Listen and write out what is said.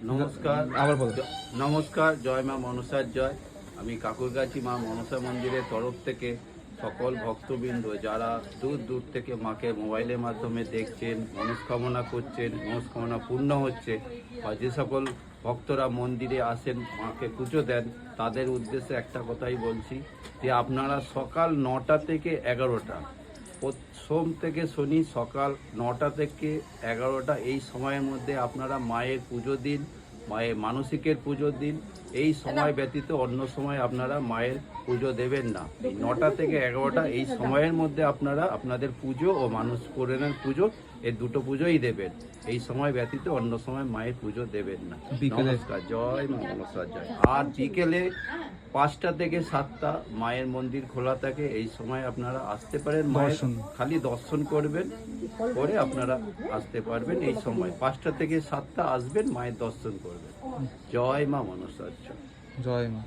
নমস্কার আবার বলো। নমস্কার জয় মা মনসার জয় আমি কাকুরগাছি মা মনসা মন্দিরের তরফ থেকে সকল ভক্তবৃন্দ যারা দূর দূর থেকে মাকে মোবাইলের মাধ্যমে দেখছেন মনস্কামনা করছেন মনস্কামনা পূর্ণ হচ্ছে বা যে সকল ভক্তরা মন্দিরে আসেন মাকে পুজো দেন তাদের উদ্দেশ্যে একটা কথাই বলছি যে আপনারা সকাল নটা থেকে এগারোটা সোম থেকে শনি সকাল নটা থেকে এগারোটা এই সময়ের মধ্যে আপনারা মায়ের পুজো দিন মায়ের মানসিকের পুজো দিন। এই সময় ব্যতীত অন্য সময় আপনারা মায়ের পুজো দেবেন না। এই নটা থেকে এগারোটা এই সময়ের মধ্যে আপনারা আপনাদের পুজো ও মানুষ করেনের পুজো এই দুটো পুজোই দেবেন। এই সময় ব্যতীত অন্য সময় মায়ের পুজো দেবেন না? নমস্কার জয় নমস্কার জয়। আর বিকেলে পাঁচটা থেকে সাতটা মায়ের মন্দির খোলা থাকে। এই সময় আপনারা আসতে পারেন। মায়ের দর্শন। খালি দর্শন করবেন করে আপনারা আসতে পারবেন এই সময়। পাঁচটা থেকে সাতটা আসবেন মায়ের দর্শন করবেন। জয় মা মনসার জয় জয় মা।